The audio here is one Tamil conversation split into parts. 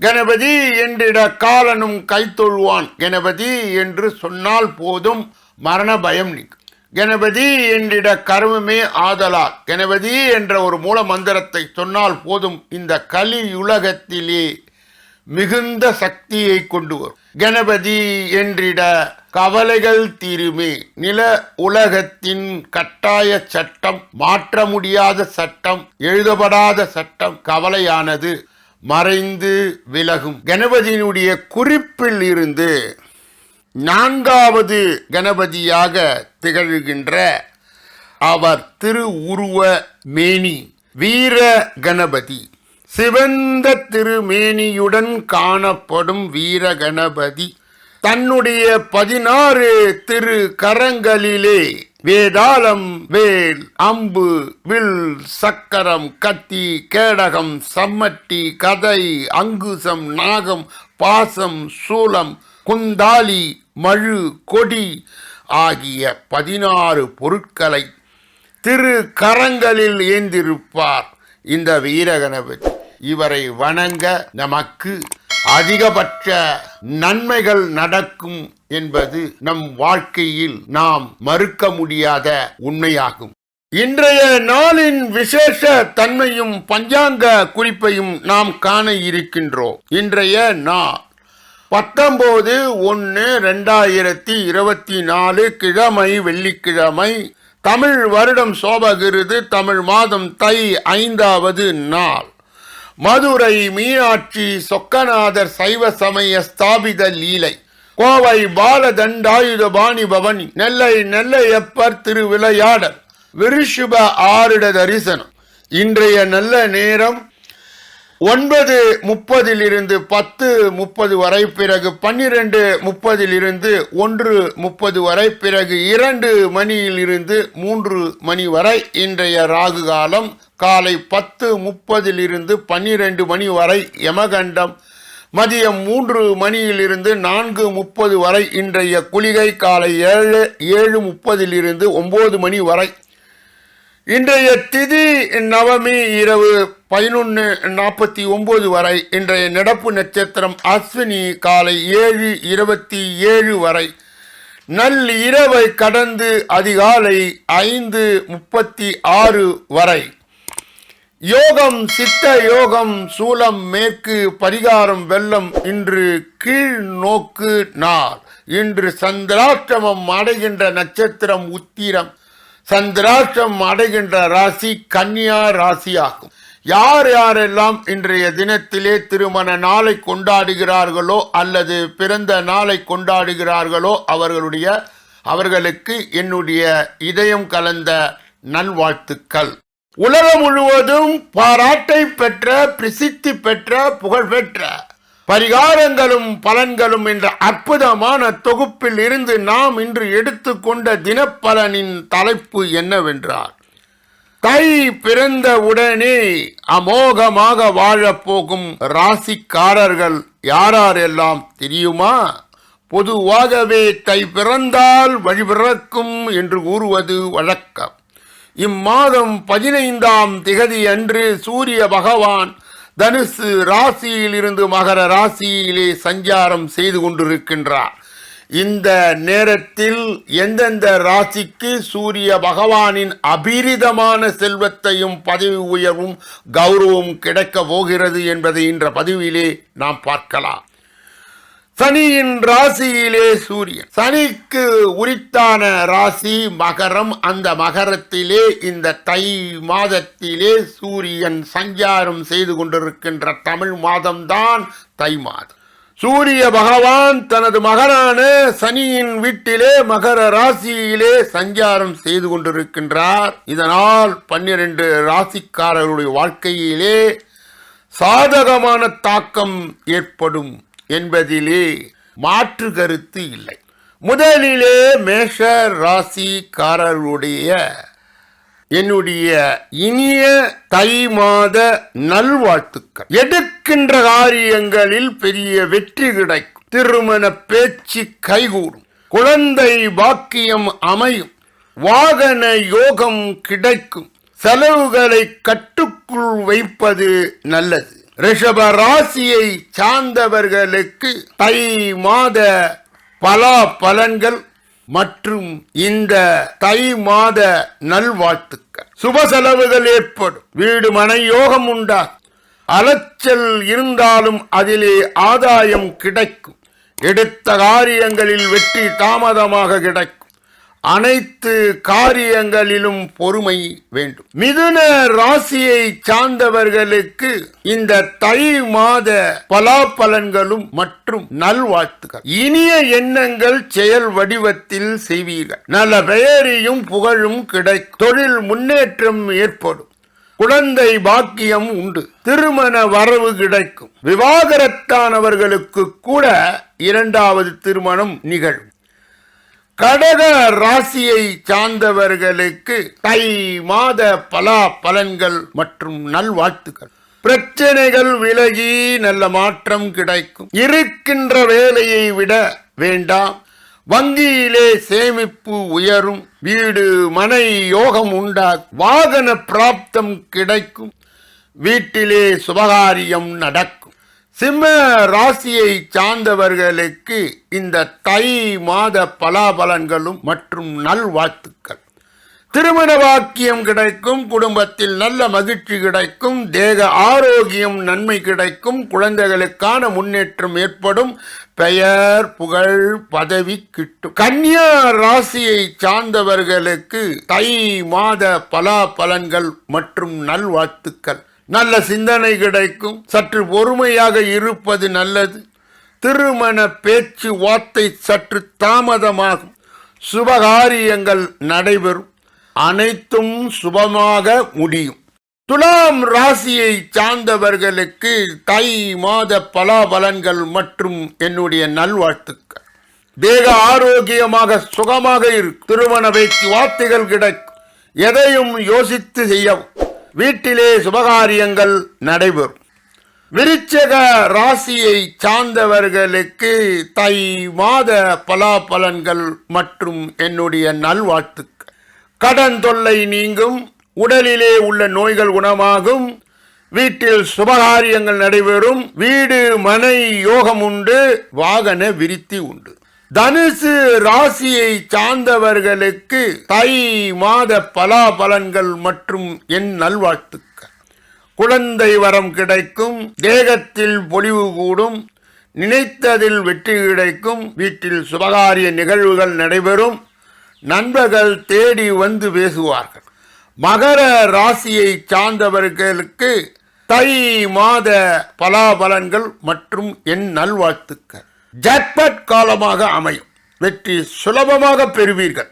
கணபதி என்றிட காலனும் கைத்தொழுவான் கணபதி என்று சொன்னால் போதும் மரண பயம் நீக்கும் கணபதி என்றிட கர்மமே ஆதலா கணபதி என்ற ஒரு மூல மந்திரத்தை சொன்னால் போதும் இந்த கலியுலகத்திலே மிகுந்த சக்தியை கொண்டு வரும். கணபதி என்றிட கவலைகள் தீருமே. நில உலகத்தின் கட்டாய சட்டம் மாற்ற முடியாத சட்டம் எழுதப்படாத சட்டம் கவலையானது. மறைந்து விலகும். கணபதியினுடைய குறிப்பில் இருந்து நான்காவது கணபதியாக திகழ்கின்ற அவர் திரு உருவ மேனி வீர கணபதி. சிவந்த திருமேனியுடன் காணப்படும் வீர கணபதி. தன்னுடைய பதினாறு திரு கரங்களிலே வேதாளம் வேல் அம்பு வில் சக்கரம் கத்தி கேடகம் சம்மட்டி கதை அங்குசம் நாகம் பாசம் சூலம் குந்தாலி மழு கொடி ஆகிய பதினாறு பொருட்களை திரு கரங்களில் ஏந்திருப்பார் இந்த வீரகணபதி இவரை வணங்க நமக்கு அதிகபட்ச நன்மைகள் நடக்கும் என்பது நம் வாழ்க்கையில் நாம் மறுக்க முடியாத உண்மையாகும். இன்றைய நாளின் விசேஷ தன்மையும் பஞ்சாங்க குறிப்பையும் நாம் காண இருக்கின்றோம். இன்றைய நாள் பத்தொன்பது ஒன்று ரெண்டாயிரத்தி இருபத்தி நாலு கிழமை வெள்ளிக்கிழமை தமிழ் வருடம் சோபகிருது தமிழ் மாதம் தை ஐந்தாவது நாள். மதுரை மீனாட்சி சொக்கநாதர் சைவ சமய ஸ்தாபித லீலை. கோவை பாலதண்டாயுத பாணி பவனி. நெல்லை நெல்லையப்பர் திருவிளையாடல். விருஷுப ஆருட தரிசனம். இன்றைய நல்ல நேரம் ஒன்பது முப்பதிலிருந்து பத்து முப்பது வரை பிறகு பன்னிரெண்டு முப்பதிலிருந்து ஒன்று முப்பது வரை பிறகு இரண்டு மணியிலிருந்து மூன்று மணி வரை இன்றைய ராகு காலம் காலை பத்து முப்பதிலிருந்து பன்னிரெண்டு மணி வரை யமகண்டம். மதியம் மூன்று மணியிலிருந்து நான்கு முப்பது வரை இன்றைய குளிகை காலை ஏழு ஏழு முப்பதிலிருந்து ஒம்பது மணி வரை இன்றைய திதி நவமி இரவு பதினொன்று நாற்பத்தி ஒன்பது வரை இன்றைய நடப்பு நட்சத்திரம் அஸ்வினி காலை ஏழு இருபத்தி ஏழு வரை. நல் இரவை கடந்து அதிகாலை ஐந்து முப்பத்தி ஆறு வரை. யோகம் சித்த யோகம் சூலம் மேற்கு பரிகாரம் வெள்ளம் இன்று கீழ் நோக்கு நாள். இன்று சந்திராஷ்டமம் அடைகின்ற நட்சத்திரம் உத்திரம். சந்திராஷ்டம் அடைகின்ற ராசி கன்னியா ராசி ஆகும் யார் யாரெல்லாம் இன்றைய தினத்திலே திருமண நாளை கொண்டாடுகிறார்களோ அல்லது பிறந்த நாளை கொண்டாடுகிறார்களோ அவர்களுடைய அவர்களுக்கு என்னுடைய இதயம் கலந்த நல்வாழ்த்துக்கள். உலகம் முழுவதும் பாராட்டை பெற்ற பிரசித்தி பெற்ற புகழ்பெற்ற பரிகாரங்களும் பலன்களும் என்ற அற்புதமான தொகுப்பில் இருந்து நாம் இன்று எடுத்துக்கொண்ட தினப்பலனின் தலைப்பு என்னவென்றால் தை பிறந்த உடனே அமோகமாக வாழப்போகும் ராசிக்காரர்கள் யாரெல்லாம் தெரியுமா? பொதுவாகவே தை பிறந்தால் வழிபிறக்கும் என்று கூறுவது வழக்கம். இம்மாதம் பதினைந்தாம் திகதி அன்று சூரிய பகவான் தனுசு ராசியில் இருந்து மகர ராசியிலே சஞ்சாரம் செய்து கொண்டிருக்கின்றார். இந்த நேரத்தில் எந்தெந்த ராசிக்கு சூரிய பகவானின் அபிரிதமான செல்வத்தையும் பதவி உயர்வும் கௌரவம் கிடைக்க போகிறது என்பதை இன்ற பதிவிலே நாம் பார்க்கலாம். சனியின் ராசியிலே சூரியன். சனிக்கு உரித்தான ராசி மகரம். அந்த மகரத்திலே இந்த தை மாதத்திலே சூரியன் சஞ்சாரம் செய்து கொண்டிருக்கின்ற தமிழ் மாதம்தான் தை மாதம். சூரிய பகவான் தனது மகனான சனியின் வீட்டிலே மகர ராசியிலே சஞ்சாரம் செய்து கொண்டிருக்கின்றார். இதனால் பன்னிரண்டு ராசிக்காரர்களுடைய வாழ்க்கையிலே சாதகமான தாக்கம் ஏற்படும். என்பதிலே மாற்று கருத்து இல்லை. முதலிலே மேஷ ராசிக்காரருடைய என்னுடைய இனிய தை மாத நல்வாழ்த்துக்கள். எடுக்கின்ற காரியங்களில் பெரிய வெற்றி கிடைக்கும். திருமண பேச்சு கைகூடும். குழந்தை பாக்கியம் அமையும். வாகன யோகம் கிடைக்கும். செலவுகளை கட்டுக்குள் வைப்பது நல்லது. ரிஷப ராசியை சார்ந்தவர்களுக்கு தை மாத பலா பலன்கள் மற்றும் இந்த தை மாத நல்வாழ்த்துக்கள். சுப செலவுகள் ஏற்படும். வீடு மனை யோகம் உண்டா அலைச்சல் இருந்தாலும் அதிலே ஆதாயம் கிடைக்கும். எடுத்த காரியங்களில் வெற்றி தாமதமாக கிடைக்கும். அனைத்து காரியங்களிலும் பொறுமை வேண்டும். மிதுன ராசியை சார்ந்தவர்களுக்கு இந்த தை மாத பலாபலன்களும் மற்றும் நல்வாழ்த்துக்கள். இனிய எண்ணங்கள் செயல் வடிவத்தில் செய்வீர்கள். நல்ல பெயரையும் புகழும் கிடைக்கும். தொழில் முன்னேற்றம் ஏற்படும். குழந்தை பாக்கியம் உண்டு. திருமண வரவு கிடைக்கும். விவாகரத்தானவர்களுக்கு கூட இரண்டாவது திருமணம் நிகழும். கடக ராசியை சார்ந்தவர்களுக்கு தை மாத பலா பலன்கள் மற்றும் நல்வாழ்த்துக்கள். பிரச்சனைகள் விலகி நல்ல மாற்றம் கிடைக்கும். இருக்கின்ற வேலையை விட வேண்டாம். வங்கியிலே சேமிப்பு உயரும். வீடு மனை யோகம் உண்டாகும். வாகன பிராப்தம் கிடைக்கும். வீட்டிலே சுபகாரியம் நடக்கும். சிம்ம ராசியை சார்ந்தவர்களுக்கு இந்த தை மாத பலாபலன்களும் மற்றும் நல்வாழ்த்துக்கள் திருமண வாக்கியம் கிடைக்கும் குடும்பத்தில் நல்ல மகிழ்ச்சி கிடைக்கும் தேக ஆரோக்கியம் நன்மை கிடைக்கும் குழந்தைகளுக்கான முன்னேற்றம் ஏற்படும் பெயர் புகழ் பதவி கிட்டும். கன்னியா ராசியை சார்ந்தவர்களுக்கு தை மாத பலாபலன்கள் மற்றும் நல்வாழ்த்துக்கள் நல்ல சிந்தனை கிடைக்கும். சற்று பொறுமையாக இருப்பது நல்லது. திருமண பேச்சு வார்த்தை சற்று தாமதமாகும். சுபகாரியங்கள் நடைபெறும். அனைத்தும் சுபமாக முடியும். துலாம் ராசியை சார்ந்தவர்களுக்கு தை மாத பலாபலன்கள் மற்றும் என்னுடைய நல்வாழ்த்துக்கள். தேக ஆரோக்கியமாக சுகமாக இருக்கும். திருமண பேச்சு வார்த்தைகள் கிடைக்கும். எதையும் யோசித்து செய்யவும். வீட்டிலே சுபகாரியங்கள் நடைபெறும். விருச்சக ராசியை சார்ந்தவர்களுக்கு தை மாத பலாபலன்கள் மற்றும் என்னுடைய நல்வாழ்த்துக்கள். கடன் தொல்லை நீங்கும் உடலிலே உள்ள நோய்கள் குணமாகும் வீட்டில் சுபகாரியங்கள் நடைபெறும் வீடு மனை யோகம் உண்டு வாகன விருத்தி உண்டு. தனுசு ராசியை சார்ந்தவர்களுக்கு தை மாத பலாபலன்கள் மற்றும் என் நல்வாழ்த்துக்கள். குழந்தை வரம் கிடைக்கும் தேகத்தில் பொலிவு கூடும் நினைத்ததில் வெற்றி கிடைக்கும் வீட்டில் சுபகாரிய நிகழ்வுகள் நடைபெறும் நண்பர்கள் தேடி வந்து பேசுவார்கள். மகர ராசியை சார்ந்தவர்களுக்கு தை மாத பலாபலன்கள் மற்றும் என் நல்வாழ்த்துக்கள். ஜாக்பாட் காலமாக அமையும். வெற்றி சுலபமாக பெறுவீர்கள்.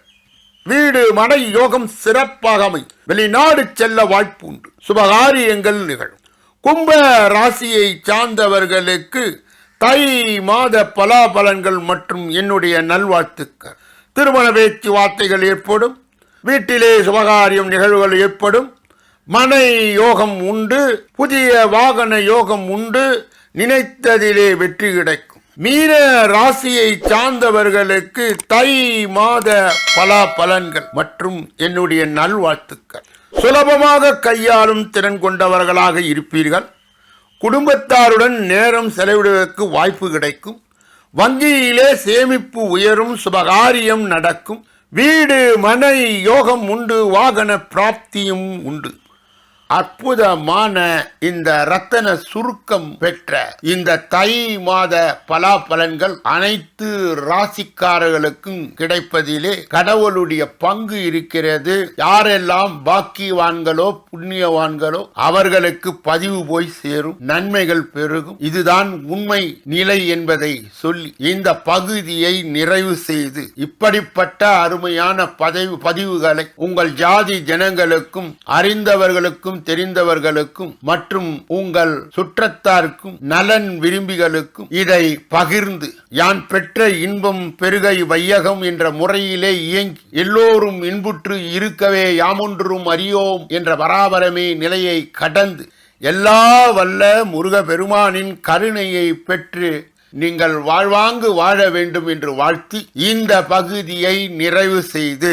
வீடு மனை யோகம் சிறப்பாக அமையும். வெளிநாடு செல்ல வாய்ப்பு உண்டு. சுபகாரியங்கள் நிகழும். கும்ப ராசியை சார்ந்தவர்களுக்கு தை மாத பலாபலன்கள் மற்றும் என்னுடைய நல்வாழ்த்துக்கள். திருமண பேச்சு வார்த்தைகள் ஏற்படும். வீட்டிலே சுபகாரியம் நிகழ்வுகள் ஏற்படும். மனை யோகம் உண்டு. புதிய வாகன யோகம் உண்டு. நினைத்ததிலே வெற்றி கிடைக்கும். மீன ராசியை சார்ந்தவர்களுக்கு தை மாத பலா பலன்கள் மற்றும் என்னுடைய நல்வாழ்த்துக்கள். சுலபமாக கையாளும் திறன் கொண்டவர்களாக இருப்பீர்கள். குடும்பத்தாருடன் நேரம் செலவிடுவதற்கு வாய்ப்பு கிடைக்கும். வங்கியிலே சேமிப்பு உயரும் சுபகாரியம் நடக்கும். வீடு மனை யோகம் உண்டு வாகன பிராப்தியும் உண்டு. அற்புதமான இந்த ரத்தன சுருக்கம் பெற்ற இந்த தை மாத பலாபலன்கள் அனைத்து ராசிக்காரர்களுக்கும் கிடைப்பதிலே கடவுளுடைய பங்கு இருக்கிறது. யாரெல்லாம் பாக்கியவான்களோ புண்ணியவான்களோ அவர்களுக்கு பதிவு போய் சேரும் நன்மைகள் பெருகும். இதுதான் உண்மை நிலை என்பதை சொல்லி இந்த பகுதியை நிறைவு செய்து இப்படிப்பட்ட அருமையான பதவி பதிவுகளை உங்கள் ஜாதி ஜனங்களுக்கும் அறிந்தவர்களுக்கும் தெரிந்தவர்களுக்கும் தெரிந்தவர்களுக்கும் மற்றும் உங்கள் சுற்றத்தாருக்கும் நலன் விரும்பிகளுக்கும் இதை பகிர்ந்து யான் பெற்ற இன்பம் பெருகை வையகம் என்ற முறையிலே இயங்கி எல்லோரும் இன்புற்று இருக்கவே யாமொன்றும் அறியோம் என்ற பராபரமே நிலையை கடந்து எல்லா வல்ல முருக பெருமானின் கருணையை பெற்று நீங்கள் வாழ்வாங்கு வாழ வேண்டும் என்று வாழ்த்தி இந்த பகுதியை நிறைவு செய்து